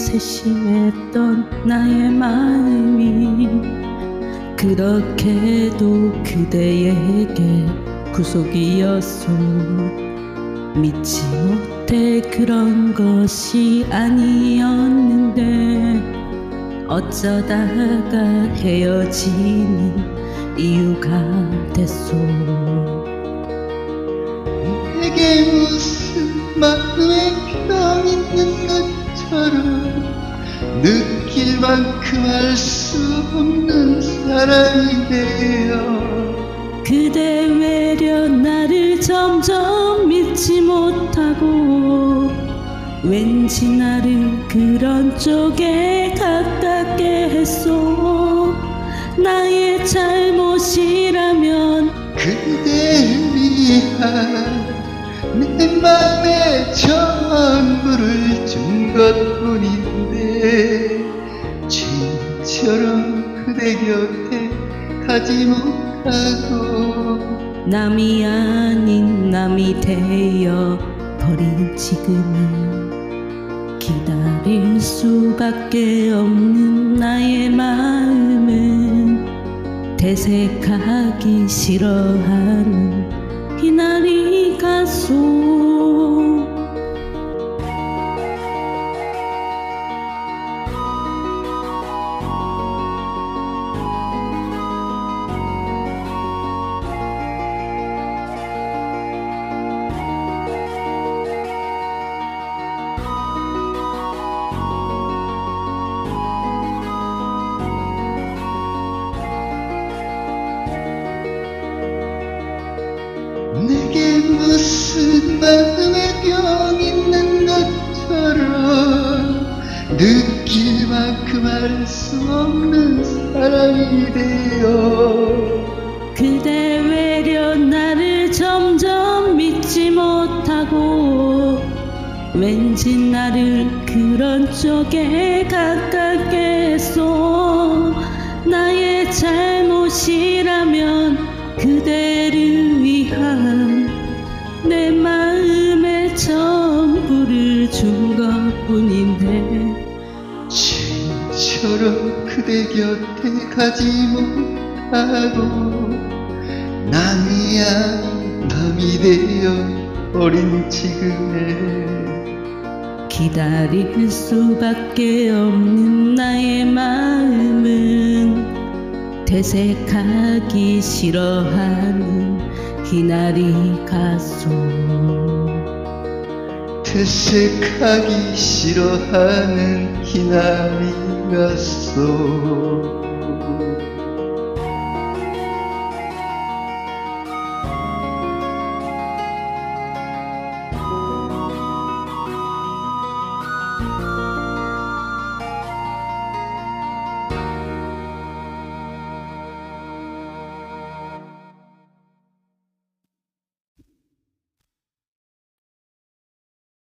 세심했던 나의 마음이 그렇게도 그대에게 구속이었소 믿지 못해 그런 것이 아니었는데 어쩌다가 헤어지는 이유가 됐소. 내게 무슨 마음에 병 있는 것처럼 느낄 만큼 알 수 없는 사람이 되어 그대 외려 나를 점점 믿지 못하고 왠지 나를 그런 쪽에 가깝게 했소. 나의 잘못이라면 그대 그대 곁에 가지 못하고 남이 아닌 남이 되어 버린 지금은 기다릴 수밖에 없는 나의 마음은 대색하기 싫어하는 이날이 느낄 만큼 알 수 없는 사람이 되어 그대 외려 나를 점점 믿지 못하고 왠지 나를 그런 쪽에 가깝게 했소 나의 잘못이라면 그대를 위한 내 마음의 전부를 준 것뿐인데 처럼 그대 곁에 가지 못하고 남이 아닌 남이 되어 어린 지금에 기다릴 수밖에 없는 나의 마음은 대색하기 싫어하는 이날이 가소 퇴색하기 싫어하는 기나리 갔소